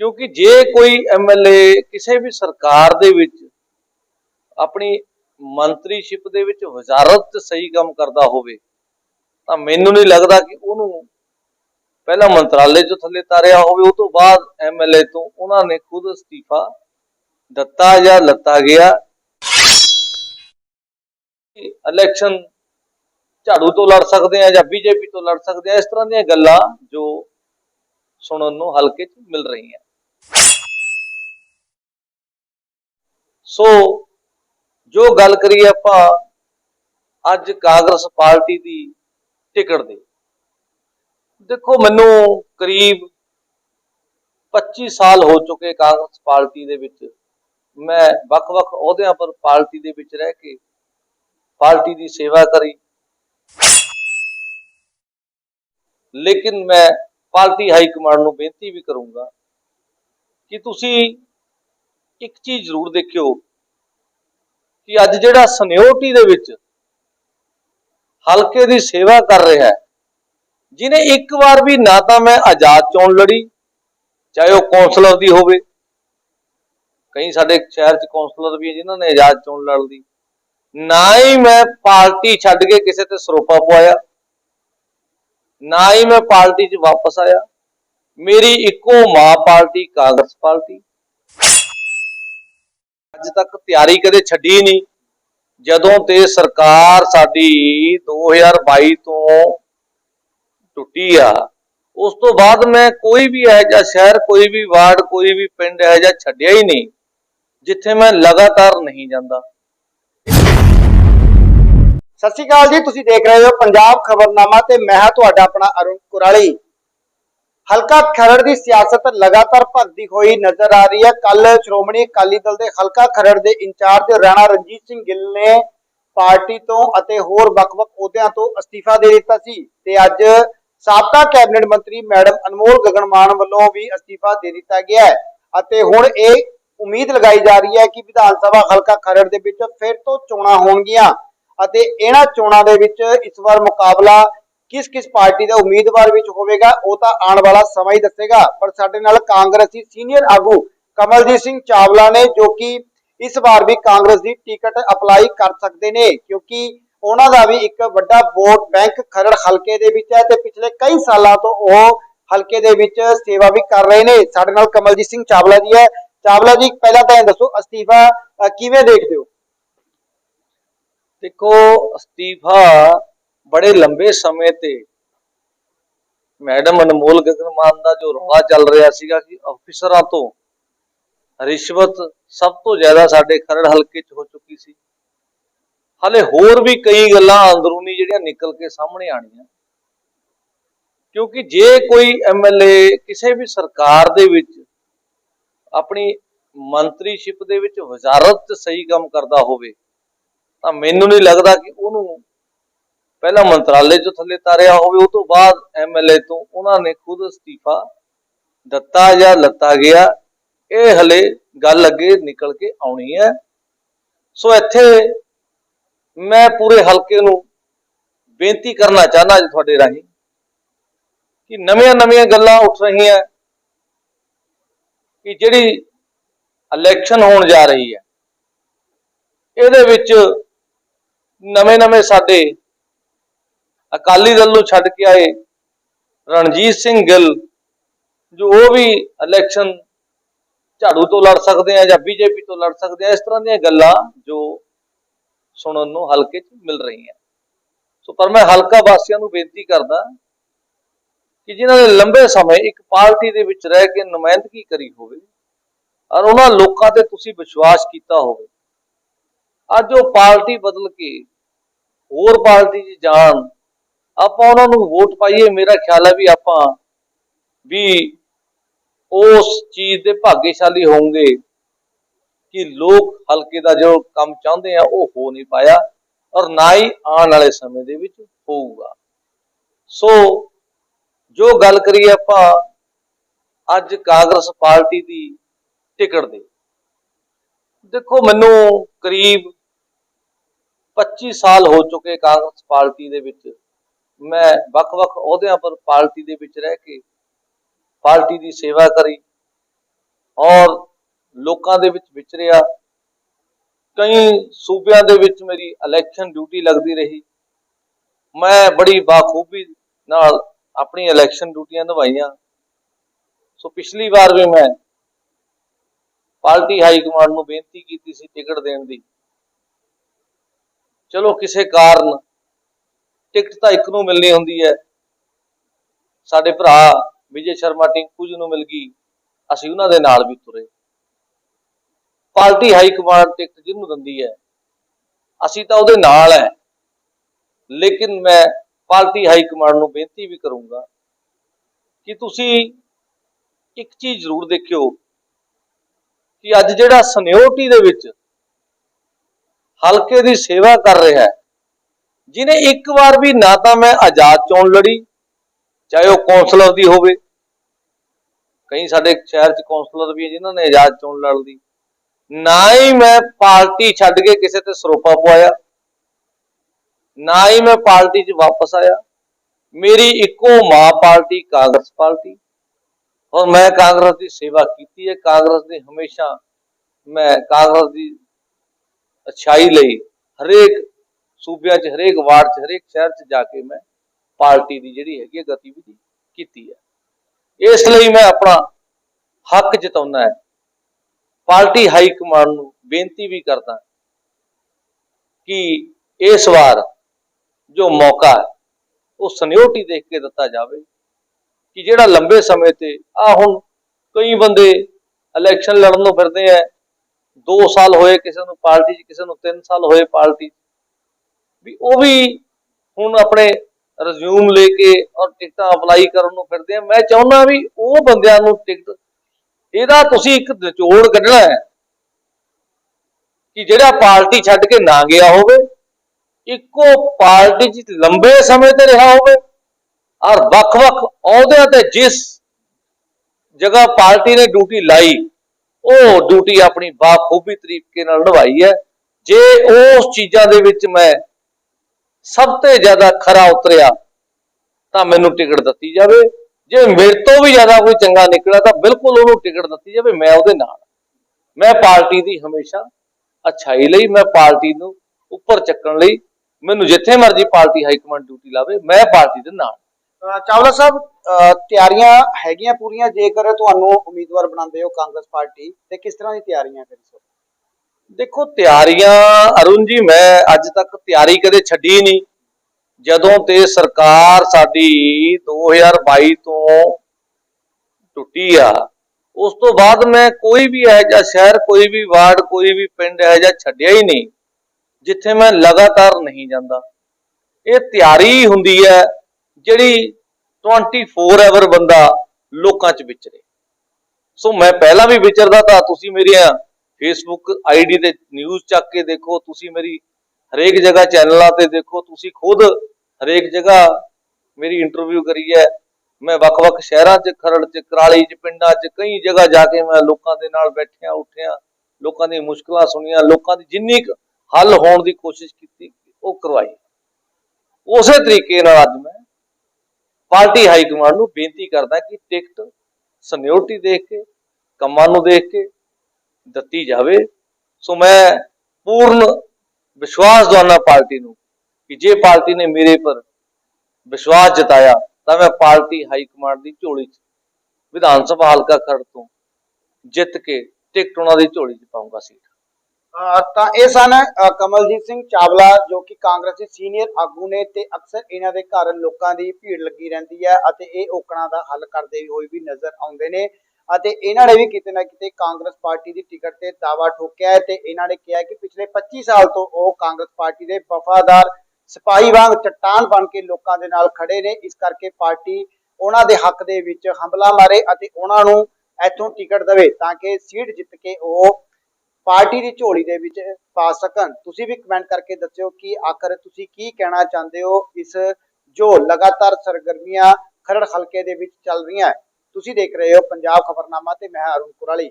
ਕਿਉਂਕਿ ਜੇ ਕੋਈ ਐਮਐਲਏ ਕਿਸੇ ਵੀ ਸਰਕਾਰ ਦੇ ਵਿੱਚ ਆਪਣੀ ਮੰਤਰੀਸ਼ਿਪ ਦੇ ਵਿੱਚ ਵਜ਼ਾਰਤ 'ਚ ਸਹੀ ਕੰਮ ਕਰਦਾ ਹੋਵੇ, ਤਾਂ ਮੈਨੂੰ ਨਹੀਂ ਲੱਗਦਾ ਕਿ ਉਹਨੂੰ ਪਹਿਲਾਂ ਮੰਤਰਾਲੇ 'ਚੋਂ ਥੱਲੇ ਤਾਰਿਆ ਹੋਵੇ। ਉਹ ਤੋਂ ਬਾਅਦ ਐਮਐਲਏ ਤੋਂ ਉਹਨਾਂ ਨੇ ਖੁਦ ਅਸਤੀਫਾ ਦਿੱਤਾ ਜਾਂ ਲੱਤਾ ਗਿਆ। ਇਲੈਕਸ਼ਨ ਝਾੜੂ ਤੋਂ ਲੜ ਸਕਦੇ ਆ ਜਾਂ ਬੀਜੇਪੀ ਤੋਂ ਲੜ ਸਕਦੇ ਆ, ਇਸ ਤਰ੍ਹਾਂ ਦੀਆਂ ਗੱਲਾਂ ਜੋ ਸੁਣਨ ਨੂੰ ਹਲਕੇ 'ਚ ਮਿਲ ਰਹੀਆਂ। ਸੋ ਜੋ ਗੱਲ ਕਰੀਏ ਆਪਾਂ, ਅੱਜ ਕਾਂਗਰਸ ਪਾਰਟੀ ਦੀ ਟਿਕਟ ਦੀ। ਦੇਖੋ ਮੈਨੂੰ ਕਰੀਬ 25 ਸਾਲ ਹੋ ਚੁੱਕੇ ਕਾਂਗਰਸ ਪਾਰਟੀ ਦੇ ਵਿੱਚ। ਮੈਂ ਵੱਖ-ਵੱਖ ਅਹੁਦਿਆਂ ਪਰ ਪਾਰਟੀ ਦੇ ਵਿੱਚ ਰਹਿ ਕੇ ਪਾਰਟੀ ਦੀ ਸੇਵਾ ਕਰੀ। ਲੇਕਿਨ ਮੈਂ ਪਾਰਟੀ ਹਾਈ ਕਮਾਂਡ ਨੂੰ ਬੇਨਤੀ ਵੀ ਕਰੂੰਗਾ ਕਿ ਤੁਸੀਂ ਇੱਕ ਚੀਜ਼ ਜ਼ਰੂਰ ਦੇਖਿਓ ਕਿ ਅੱਜ ਜਿਹੜਾ ਸਨਿਓਰਟੀ ਦੇ ਵਿੱਚ ਹਲਕੇ ਦੀ ਸੇਵਾ ਕਰ ਰਿਹਾ ਹੈ ਜਿਨੇ ਇੱਕ ਵਾਰ ਵੀ ਨਾ ਤਾਂ ਮੈਂ ਆਜ਼ਾਦ ਚੋਣ ਲੜੀ, ਚਾਹੇ ਉਹ ਕੌਂਸਲਰ ਦੀ ਹੋਵੇ। ਕਈ ਸਾਡੇ ਸ਼ਹਿਰ 'ਚ ਕੌਂਸਲਰ ਵੀ ਹੈ ਜਿਨ੍ਹਾਂ ਨੇ ਆਜ਼ਾਦ ਚੋਣ ਲੜ ਲਈ। ਨਾ ਹੀ ਮੈਂ ਪਾਰਟੀ ਛੱਡ ਕੇ ਕਿਸੇ ਤੇ ਸਰੋਪਾ ਪਵਾਇਆ। ਨਾ ਹੀ ਮੈਂ ਪਾਰਟੀ 'ਚ ਵਾਪਸ ਆਇਆ। ਮੇਰੀ ਇੱਕੋ ਮਾਂ ਪਾਰਟੀ, ਕਾਂਗਰਸ ਪਾਰਟੀ ਅੱਜ ਤੱਕ ਤਿਆਰੀ ਕਦੇ ਛੱਡੀ ਨਹੀਂ। ਜਦੋਂ ਤੇ ਸਰਕਾਰ ਸਾਡੀ 2022 ਤੋਂ ਟੁੱਟੀ ਆ, ਉਸ ਤੋਂ ਬਾਅਦ ਮੈਂ ਕੋਈ ਵੀ ਇਹੋ ਜਿਹਾ ਸ਼ਹਿਰ, ਕੋਈ ਵੀ ਵਾਰਡ, ਕੋਈ ਵੀ ਪਿੰਡ ਇਹੋ ਜਿਹਾ ਛੱਡਿਆ ਹੀ ਨਹੀਂ, ਜਿੱਥੇ ਮੈਂ ਲਗਾਤਾਰ ਨਹੀਂ ਜਾਂਦਾ। ਸਤਿ ਸ਼੍ਰੀ ਅਕਾਲ ਜੀ, ਤੁਸੀਂ ਦੇਖ ਰਹੇ ਹੋ ਪੰਜਾਬ ਖਬਰਨਾਮਾ ਤੇ ਮੈਂ ਹਾਂ ਤੁਹਾਡਾ ਆਪਣਾ ਅਰੁਣ ਕੁਰਾਲੀ। ਹਲਕਾ ਖਰੜ ਦੀ ਸਿਆਸਤ ਲਗਾਤਾਰ ਭਗਦੀ ਹੋਈ ਨਜ਼ਰ ਆ ਰਹੀ ਹੈ। ਕੱਲ ਸ਼੍ਰੋਮਣੀ ਅਕਾਲੀ ਦਲ ਦੇ ਹਲਕਾ ਖਰੜ ਦੇ ਇੰਚਾਰਜ ਰਾਣਾ ਰਣਜੀਤ ਸਿੰਘ ਗਿੱਲ ਨੇ ਪਾਰਟੀ ਤੋਂ ਅਤੇ ਹੋਰ ਵੱਖ-ਵੱਖ ਅਹੁਦਿਆਂ ਤੋਂ ਅਸਤੀਫਾ ਦੇ ਦਿੱਤਾ ਸੀ ਤੇ ਅੱਜ ਸਾਬਕਾ ਕੈਬਨਿਟ ਮੰਤਰੀ ਮੈਡਮ ਅਨਮੋਲ ਗਗਨ ਵੱਲੋਂ ਵੀ ਅਸਤੀਫਾ ਦੇ ਦਿੱਤਾ ਗਿਆ ਹੈ ਅਤੇ ਹੁਣ ਇਹ ਉਮੀਦ ਲਗਾਈ ਜਾ ਰਹੀ ਹੈ ਕਿ ਵਿਧਾਨ ਸਭਾ ਹਲਕਾ ਖਰੜ ਦੇ ਵਿੱਚ ਫਿਰ ਤੋਂ ਚੋਣਾਂ ਹੋਣਗੀਆਂ ਅਤੇ ਇਹਨਾਂ ਚੋਣਾਂ ਦੇ ਵਿੱਚ ਇਸ ਵਾਰ ਮੁਕਾਬਲਾ ਕਿਸ ਕਿਸ ਪਾਰਟੀ ਦਾ ਉਮੀਦਵਾਰ ਵਿੱਚ ਹੋਵੇਗਾ, ਉਹ ਤਾਂ ਆਉਣ ਵਾਲਾ ਸਮਾਂ ਹੀ ਦੱਸੇਗਾ। ਪਰ ਸਾਡੇ ਨਾਲ ਕਾਂਗਰਸੀ ਸੀਨੀਅਰ ਆਗੂ ਕਮਲਜੀਤ ਸਿੰਘ ਚਾਵਲਾ ਨੇ, ਜੋ ਕਿ ਇਸ ਵਾਰ ਵੀ ਕਾਂਗਰਸ ਦੀ ਟਿਕਟ ਅਪਲਾਈ ਕਰ ਸਕਦੇ ਨੇ, ਕਿਉਂਕਿ ਉਹਨਾਂ ਦਾ ਵੀ ਇੱਕ ਵੱਡਾ ਵੋਟ ਬੈਂਕ ਖਰੜ ਹਲਕੇ ਦੇ ਵਿੱਚ ਹੈ ਤੇ ਪਿਛਲੇ ਕਈ ਸਾਲਾਂ ਤੋਂ ਉਹ ਹਲਕੇ ਦੇ ਵਿੱਚ ਸੇਵਾ ਵੀ ਕਰ ਰਹੇ ਨੇ। ਸਾਡੇ ਨਾਲ ਕਮਲਜੀਤ ਸਿੰਘ ਚਾਵਲਾ ਜੀ ਹੈ। ਚਾਵਲਾ ਜੀ, ਪਹਿਲਾਂ ਤਾਂ ਇਹ ਦੱਸੋ, ਅਸਤੀਫਾ ਕਿਵੇਂ ਦੇਖਦੇ ਹੋ? ਦੇਖੋ, ਅਸਤੀਫਾ ਬੜੇ ਲੰਬੇ ਸਮੇਂ ਤੇ ਮੈਡਮ ਅਨਮੋਲ ਗਗਨ ਦਾ ਜੋ ਰੌਲਾ ਚੱਲ ਰਿਹਾ ਸੀਗਾ ਕਿ ਅਫੀਸਰਾਂ ਤੋਂ ਰਿਸ਼ਵਤ ਸਭ ਤੋਂ ਜ਼ਿਆਦਾ ਸਾਡੇ ਖਰੜ ਹਲਕੇ 'ਚ ਹੋ ਚੁੱਕੀ ਸੀ। ਹਲੇ ਹੋਰ ਵੀ ਕਈ ਗੱਲਾਂ ਅੰਦਰੂਨੀ ਜਿਹੜੀਆਂ ਨਿਕਲ ਕੇ ਸਾਹਮਣੇ ਆਣੀਆਂ ਕਿਉਂਕਿ ਜੇ ਕੋਈ ਐਮਐਲਏ ਕਿਸੇ ਵੀ ਸਰਕਾਰ ਦੇ ਵਿੱਚ ਆਪਣੀ ਮੰਤਰੀਸ਼ਿਪ ਦੇ ਵਿੱਚ ਵਜ਼ਾਰਤ ਸਹੀ ਕੰਮ ਕਰਦਾ ਹੋਵੇ, ਤਾਂ ਮੈਨੂੰ ਨਹੀਂ ਲੱਗਦਾ ਕਿ ਉਹਨੂੰ ਪਹਿਲਾਂ ਮੰਤਰਾਲੇ 'ਚੋਂ ਥੱਲੇ ਤਾਰਿਆ ਹੋਵੇ, ਉਹ ਤੋਂ ਬਾਅਦ ਐਮਐਲਏ ਤੋਂ ਉਹਨਾਂ ਨੇ ਖੁਦ ਅਸਤੀਫਾ ਦਿੱਤਾ ਜਾਂ ਲੱਤਾ ਗਿਆ। ਇਹ ਹਲੇ ਗੱਲ ਅੱਗੇ ਨਿਕਲ ਕੇ ਆਉਣੀ ਹੈ। ਸੋ ਇੱਥੇ ਮੈਂ ਪੂਰੇ ਹਲਕੇ ਨੂੰ ਬੇਨਤੀ ਕਰਨਾ ਚਾਹਨਾ ਅੱਜ ਤੁਹਾਡੇ ਰਾਹੀਂ ਕਿ ਨਵੀਆਂ-ਨਵੀਆਂ ਗੱਲਾਂ ਉੱਠ ਰਹੀਆਂ ਕਿ ਜਿਹੜੀ ਇਲੈਕਸ਼ਨ ਹੋਣ ਜਾ ਰਹੀ ਹੈ, ਇਹਦੇ ਵਿੱਚ ਨਵੇਂ-ਨਵੇਂ ਸਾਡੇ ਅਕਾਲੀ ਦਲ ਨੂੰ ਛੱਡ ਕੇ ਆਏ ਰਣਜੀਤ ਸਿੰਘ ਗਿੱਲ, ਜੋ ਉਹ ਵੀ ਇਲੈਕਸ਼ਨ ਝਾੜੂ ਤੋਂ ਲੜ ਸਕਦੇ ਆ ਜਾਂ ਬੀਜੇਪੀ ਤੋਂ ਲੜ ਸਕਦੇ ਆ, ਇਸ ਤਰ੍ਹਾਂ ਦੀਆਂ ਗੱਲਾਂ ਜੋ ਸੁਣਨ ਨੂੰ ਹਲਕੇ 'ਚ ਮਿਲ ਰਹੀਆਂ। ਸੋ ਪਰ ਮੈਂ ਹਲਕਾ ਵਾਸੀਆਂ ਨੂੰ ਬੇਨਤੀ ਕਰਦਾ ਕਿ ਜਿਨ੍ਹਾਂ ਨੇ ਲੰਬੇ ਸਮੇਂ ਇੱਕ ਪਾਰਟੀ ਦੇ ਵਿੱਚ ਰਹਿ ਕੇ ਨੁਮਾਇੰਦਗੀ ਕਰੀ ਹੋਵੇ ਔਰ ਉਹਨਾਂ ਲੋਕਾਂ ਤੇ ਤੁਸੀਂ ਵਿਸ਼ਵਾਸ ਕੀਤਾ ਹੋਵੇ, ਅੱਜ ਉਹ ਪਾਰਟੀ ਬਦਲ ਕੇ ਹੋਰ ਪਾਰਟੀ 'ਚ ਜਾਣ ਆਪਾਂ ਉਹਨਾਂ ਨੂੰ ਵੋਟ ਪਾਈਏ, ਮੇਰਾ ਖਿਆਲ ਹੈ ਵੀ ਆਪਾਂ ਵੀ ਉਸ ਚੀਜ਼ ਦੇ ਭਾਗੇਸ਼ਾਲੀ ਹੋਵਾਂਗੇ ਕਿ ਲੋਕ ਹਲਕੇ ਦਾ ਜੋ ਕੰਮ ਚਾਹੁੰਦੇ ਆ, ਉਹ ਹੋ ਨਹੀਂ ਪਾਇਆ ਔਰ ਨਾ ਹੀ ਆਉਣ ਵਾਲੇ ਸਮੇਂ ਦੇ ਵਿੱਚ ਹੋਊਗਾ। ਸੋ ਜੋ ਗੱਲ ਕਰੀਏ ਆਪਾਂ, ਅੱਜ ਕਾਂਗਰਸ ਪਾਰਟੀ ਦੀ ਟਿਕਟ ਦੀ। ਦੇਖੋ ਮੈਨੂੰ ਕਰੀਬ 25 ਸਾਲ ਹੋ ਚੁੱਕੇ ਕਾਂਗਰਸ ਪਾਰਟੀ ਦੇ ਵਿੱਚ। ਮੈਂ ਵੱਖ-ਵੱਖ ਅਹੁਦਿਆਂ ਪਰ ਪਾਰਟੀ ਦੇ ਵਿੱਚ ਰਹਿ ਕੇ ਪਾਰਟੀ ਦੀ ਸੇਵਾ ਕਰੀ ਔਰ ਲੋਕਾਂ ਦੇ ਵਿੱਚ ਵਿਚਰਿਆ। ਕਈ ਸੂਬਿਆਂ ਦੇ ਵਿੱਚ ਮੇਰੀ ਇਲੈਕਸ਼ਨ ਡਿਊਟੀ ਲੱਗਦੀ ਰਹੀ। ਮੈਂ ਬੜੀ ਬਾਖੂਬੀ ਨਾਲ ਆਪਣੀ ਇਲੈਕਸ਼ਨ ਡਿਊਟੀਆਂ ਨਿਭਾਈਆਂ। ਸੋ ਪਿਛਲੀ ਵਾਰ ਵੀ ਮੈਂ ਪਾਰਟੀ ਹਾਈ ਕਮਾਂਡ ਨੂੰ ਬੇਨਤੀ ਕੀਤੀ ਸੀ ਟਿਕਟ ਦੇਣ ਦੀ। ਚਲੋ ਕਿਸੇ ਕਾਰਨ ਟਿਕਟ ਤਾਂ ਇੱਕ ਨੂੰ ਮਿਲਣੀ ਹੁੰਦੀ ਹੈ। ਸਾਡੇ ਭਰਾ ਵਿਜੇ ਸ਼ਰਮਾ, ਟਿੰਕੂ ਜੀ ਨੂੰ ਮਿਲ ਗਈ। ਅਸੀਂ ਉਹਨਾਂ ਦੇ ਨਾਲ ਵੀ ਤੁਰੇ। ਪਾਰਟੀ ਹਾਈ ਕਮਾਂਡ ਟਿਕਟ ਜਿਹਨੂੰ ਦਿੰਦੀ ਹੈ। ਅਸੀਂ ਤਾਂ ਉਹਦੇ ਨਾਲ ਹੈ। ਲੇਕਿਨ ਮੈਂ ਪਾਰਟੀ ਹਾਈ ਕਮਾਂਡ ਨੂੰ ਬੇਨਤੀ ਵੀ ਕਰੂੰਗਾ ਕਿ ਤੁਸੀਂ ਇੱਕ ਚੀਜ਼ ਜ਼ਰੂਰ ਦੇਖਿਓ ਕਿ ਅੱਜ ਜਿਹੜਾ ਸਨਿਓਰਟੀ ਦੇ ਵਿੱਚ ਹਲਕੇ ਦੀ ਸੇਵਾ ਕਰ ਰਿਹਾ ਹੈ ਜਿਨੇ ਇੱਕ ਵਾਰ ਵੀ ਨਾ ਤਾਂ ਮੈਂ ਆਜ਼ਾਦ ਚੋਣ ਲੜੀ, ਚਾਹੇ ਉਹ ਕੌਂਸਲਰ ਦੀ ਹੋਵੇ। ਕਈ ਸਾਡੇ ਸ਼ਹਿਰ 'ਚ ਕੌਂਸਲਰ ਵੀ ਜਿਨ੍ਹਾਂ ਨੇ ਆਜ਼ਾਦ ਚੋਣ ਲੜ ਲਈ। ਨਾ ਹੀ ਮੈਂ ਪਾਰਟੀ ਛੱਡ ਕੇ ਕਿਸੇ ਤੇ ਸਰੋਪਾ ਪਵਾਇਆ। ਨਾ ਹੀ ਮੈਂ ਪਾਰਟੀ 'ਚ ਵਾਪਸ ਆਇਆ। ਮੇਰੀ ਇੱਕੋ ਮਾਂ ਪਾਰਟੀ, ਕਾਂਗਰਸ ਪਾਰਟੀ। ਔਰ ਮੈਂ ਕਾਂਗਰਸ ਦੀ ਸੇਵਾ ਕੀਤੀ ਹੈ। ਕਾਂਗਰਸ ਦੀ ਹਮੇਸ਼ਾ ਮੈਂ ਕਾਂਗਰਸ ਦੀ ਅਛਾਈ ਲਈ ਹਰੇਕ ਸੂਬਿਆਂ 'ਚ, ਹਰੇਕ ਵਾਰਡ 'ਚ, ਹਰੇਕ ਸ਼ਹਿਰ 'ਚ ਜਾ ਕੇ ਮੈਂ ਪਾਰਟੀ ਦੀ ਜਿਹੜੀ ਹੈਗੀ ਹੈ ਗਤੀਵਿਧੀ ਕੀਤੀ ਹੈ ਇਸ ਲਈ ਮੈਂ ਆਪਣਾ ਹੱਕ ਜਤਾਉਣਾ ਹੈ। ਪਾਰਟੀ ਹਾਈ ਕਮਾਂਡ ਨੂੰ ਬੇਨਤੀ ਵੀ ਕਰਦਾ ਕਿ ਇਸ ਵਾਰ ਜੋ ਮੌਕਾ ਹੈ, ਉਹ ਸਨਿਓਰਟੀ ਦੇਖ ਕੇ ਦਿੱਤਾ ਜਾਵੇ ਕਿ ਜਿਹੜਾ ਲੰਬੇ ਸਮੇਂ ਤੇ ਆ ਹੁਣ ਕਈ ਬੰਦੇ ਇਲੈਕਸ਼ਨ ਲੜਨ ਨੂੰ ਫਿਰਦੇ ਆ 2 ਸਾਲ ਹੋਏ ਕਿਸੇ ਨੂੰ ਪਾਰਟੀ 'ਚ, ਕਿਸੇ ਨੂੰ 3 ਸਾਲ ਹੋਏ ਪਾਰਟੀ 'ਚ ਵੀ ਉਹ ਵੀ ਹੁਣ ਆਪਣੇ ਰਿਜ਼ਿਊਮ ਲੈ ਕੇ ਔਰ ਟਿਕਟਾਂ ਅਪਲਾਈ ਕਰਨ ਨੂੰ ਫਿਰਦੇ ਆ। ਮੈਂ ਚਾਹੁੰਦਾ ਵੀ ਉਹ ਬੰਦਿਆਂ ਨੂੰ ਟਿਕਟ ਇਹਦਾ ਤੁਸੀਂ ਇੱਕ ਨਿਚੋੜ ਕੱਢਣਾ ਹੈ ਕਿ ਜਿਹੜਾ ਪਾਰਟੀ ਛੱਡ ਕੇ ਨਾ ਗਿਆ ਹੋਵੇ, ਇੱਕੋ ਪਾਰਟੀ 'ਚ ਲੰਬੇ ਸਮੇਂ ਤੇ ਰਿਹਾ ਹੋਵੇ, ਔਰ ਵੱਖ-ਵੱਖ ਅਹੁਦਿਆਂ ਤੇ ਜਿਸ ਜਗ੍ਹਾ ਪਾਰਟੀ ਨੇ ਡਿਊਟੀ ਲਾਈ, ਉਹ ਡਿਊਟੀ ਆਪਣੀ ਬਾਖੂਬੀ ਤਰੀਕੇ ਨਾਲ ਨਿਭਾਈ ਹੈ। ਜੇ ਉਸ ਚੀਜ਼ਾਂ ਦੇ ਵਿੱਚ ਮੈਂ ਸਭ ਤੋਂ ਜ਼ਿਆਦਾ ਖਰਾ ਉਤਰਿਆ ਤਾਂ ਮੈਨੂੰ ਟਿਕਟ ਦਿੱਤੀ ਜਾਵੇ। ਜੇ ਮੇਰੇ ਤੋਂ ਵੀ ਜ਼ਿਆਦਾ ਕੋਈ ਚੰਗਾ ਨਿਕਲਿਆ ਤਾਂ ਬਿਲਕੁਲ ਉਹਨੂੰ ਟਿਕਟ ਦਿੱਤੀ ਜਾਵੇ, ਮੈਂ ਉਹਦੇ ਨਾਲ। ਮੈਂ ਪਾਰਟੀ ਦੀ ਹਮੇਸ਼ਾ ਅਛਾਈ ਲਈ, ਮੈਂ ਪਾਰਟੀ ਨੂੰ ਉੱਪਰ ਚੱਕਣ ਲਈ, ਮੈਨੂੰ ਜਿੱਥੇ ਮਰਜ਼ੀ ਪਾਰਟੀ ਹਾਈ ਕਮਾਂਡ ਡਿਊਟੀ ਲਾਵੇ, ਮੈਂ ਪਾਰਟੀ ਦੇ ਨਾਲ। ਚਾਵਲਾ ਸਾਹਿਬ ਤਿਆਰੀਆਂ ਹੈਗੀਆਂ ਪੂਰੀਆਂ? ਜੇਕਰ ਤੁਹਾਨੂੰ ਉਮੀਦਵਾਰ ਬਣਾਉਂਦੇ ਹੋ ਕਾਂਗਰਸ ਪਾਰਟੀ, ਤੇ ਕਿਸ ਤਰ੍ਹਾਂ ਦੀ ਤਿਆਰੀਆਂ ਕਰੀ ਇਸ ਦੇਖੋ, ਤਿਆਰੀਆਂ, ਅਰੁਣ ਜੀ, ਮੈਂ ਅੱਜ ਤੱਕ ਤਿਆਰੀ ਕਦੇ ਛੱਡੀ ਨਹੀਂ। ਜਦੋਂ ਤੇ ਸਰਕਾਰ ਸਾਡੀ 2022 ਤੋਂ ਟੁੱਟੀ ਆ, ਉਸ ਤੋਂ ਬਾਅਦ ਮੈਂ ਕੋਈ ਵੀ ਇਹੋ ਜਿਹਾ ਸ਼ਹਿਰ, ਕੋਈ ਵੀ ਵਾਰਡ, ਕੋਈ ਵੀ ਪਿੰਡ ਇਹ ਜਿਹਾ ਛੱਡਿਆ ਹੀ ਨਹੀਂ, ਜਿੱਥੇ ਮੈਂ ਲਗਾਤਾਰ ਨਹੀਂ ਜਾਂਦਾ। ਇਹ ਤਿਆਰੀ ਹੁੰਦੀ ਹੈ, ਜਿਹੜੀ 24 ਆਵਰ ਬੰਦਾ ਲੋਕਾਂ 'ਚ ਵਿਚਰੇ। ਸੋ ਮੈਂ ਪਹਿਲਾਂ ਵੀ ਵਿਚਰਦਾ ਤਾਂ ਤੁਸੀਂ ਮੇਰੀਆਂ ਫੇਸਬੁੱਕ ਆਈਡੀ ਤੇ ਨਿਊਜ਼ ਚੱਕ ਕੇ ਦੇਖੋ, ਤੁਸੀਂ ਮੇਰੀ ਹਰੇਕ ਜਗ੍ਹਾ ਚੈਨਲਾਂ ਤੇ ਦੇਖੋ, ਤੁਸੀਂ ਖੁਦ ਹਰੇਕ ਜਗ੍ਹਾ ਮੇਰੀ ਇੰਟਰਵਿਊ ਕਰੀ ਹੈ। ਮੈਂ ਵੱਖ-ਵੱਖ ਸ਼ਹਿਰਾਂ 'ਚ, ਖਰੜ 'ਚ, ਕਰਾਲੀ 'ਚ, ਪਿੰਡਾਂ 'ਚ, ਕਈ ਜਗ੍ਹਾ ਜਾ ਕੇ ਮੈਂ ਲੋਕਾਂ ਦੇ ਨਾਲ ਬੈਠਿਆ, ਉੱਠਿਆ, ਲੋਕਾਂ ਦੀਆਂ ਮੁਸ਼ਕਲਾਂ ਸੁਣੀਆਂ, ਲੋਕਾਂ ਦੀ ਜਿੰਨੀ ਹੱਲ ਹੋਣ ਦੀ ਕੋਸ਼ਿਸ਼ ਕੀਤੀ, ਉਹ ਕਰਵਾਈ। ਉਸੇ ਤਰੀਕੇ ਨਾਲ ਅੱਜ ਮੈਂ ਪਾਰਟੀ ਹਾਈ ਕਮਾਂਡ ਨੂੰ ਬੇਨਤੀ ਕਰਦਾ ਕਿ ਟਿਕਟ ਸਨਿਓਰਟੀ ਦੇਖ ਕੇ, ਕੰਮਾਂ ਨੂੰ ਦੇਖ ਕੇ ਦਿੱਤੀ ਜਾਵੇ। ਸੋ ਮੈਂ ਪੂਰਨ ਵਿਸ਼ਵਾਸ ਦਵਾਨਾ ਪਾਰਟੀ ਨੂੰ ਕਿ ਜੇ ਪਾਰਟੀ ਨੇ ਮੇਰੇ ਪਰ ਵਿਸ਼ਵਾਸ ਜਤਾਇਆ, ਤਾਂ ਮੈਂ ਪਾਰਟੀ ਹਾਈ ਕਮਾਂਡ ਦੀ ਝੋਲੀ 'ਚ ਵਿਧਾਨ ਸਭਾ ਹਲਕਾ ਖਰੜ ਤੋਂ ਜਿੱਤ ਕੇ ਟਿਕਟ ਉਹਨਾਂ ਦੀ ਝੋਲੀ 'ਚ ਪਾਉਂਗਾ ਸੀਟ। ਤਾਂ ਇਹ ਸਨ ਕਮਲਜੀਤ ਸਿੰਘ ਚਾਵਲਾ, ਜੋ ਕਿ ਕਾਂਗਰਸ ਦੇ ਸੀਨੀਅਰ ਆਗੂ ਨੇ ਤੇ ਅਕਸਰ ਇਹਨਾਂ ਦੇ ਘਰ ਲੋਕਾਂ ਦੀ ਭੀੜ ਲੱਗੀ ਰਹਿੰਦੀ ਹੈ ਅਤੇ ਇਹ ਔਕੜਾਂ ਦਾ ਹੱਲ ਕਰਦੇ ਹੋਏ ਵੀ ਨਜ਼ਰ ਆਉਂਦੇ ਨੇ। ਅਤੇ ਇਹਨਾਂ ਨੇ ਵੀ ਕਿਤੇ ਨਾ ਕਿਤੇ ਕਾਂਗਰਸ ਪਾਰਟੀ ਦੀ ਟਿਕਟ ਤੇ ਦਾਵਾ ਠੋਕਿਆ ਹੈ ਤੇ ਇਹਨਾਂ ਨੇ ਕਿਹਾ ਕਿ ਪਿਛਲੇ 25 ਸਾਲ ਤੋਂ ਉਹ ਕਾਂਗਰਸ ਪਾਰਟੀ ਦੇ ਵਫਾਦਾਰ, ਸਿਪਾਹੀ ਵਾਂਗ ਚਟਾਨ ਬਣ ਕੇ ਲੋਕਾਂ ਦੇ ਨਾਲ ਖੜੇ ਨੇ। ਇਸ ਕਰਕੇ ਪਾਰਟੀ ਉਹਨਾਂ ਦੇ ਹੱਕ ਦੇ ਵਿੱਚ ਹਮਲਾ ਮਾਰੇ ਅਤੇ ਉਹਨਾਂ ਨੂੰ ਇੱਥੋਂ ਟਿਕਟ ਦੇਵੇ ਤਾਂ ਕਿ ਸੀਟ ਜਿੱਤ ਕੇ ਉਹ ਪਾਰਟੀ ਦੀ ਝੋਲੀ ਦੇ ਵਿੱਚ ਪਾ ਸਕਣ। ਤੁਸੀਂ ਵੀ ਕਮੈਂਟ ਕਰਕੇ ਦੱਸਿਓ ਕਿ ਆਖਰ ਤੁਸੀਂ ਕੀ ਕਹਿਣਾ ਚਾਹੁੰਦੇ ਹੋ? ਇਸ ਜੋ ਲਗਾਤਾਰ ਸਰਗਰਮੀਆਂ ਖਰੜ ਹਲਕੇ ਦੇ ਵਿੱਚ ਚੱਲ ਰਹੀਆਂ ਤੁਸੀਂ ਦੇਖ ਰਹੇ ਹੋ ਪੰਜਾਬ ਖਬਰਨਾਮਾ ਤੇ ਮੈਂ ਹਾਂ ਅਰੁਣ ਕੁਰਾਲੀ।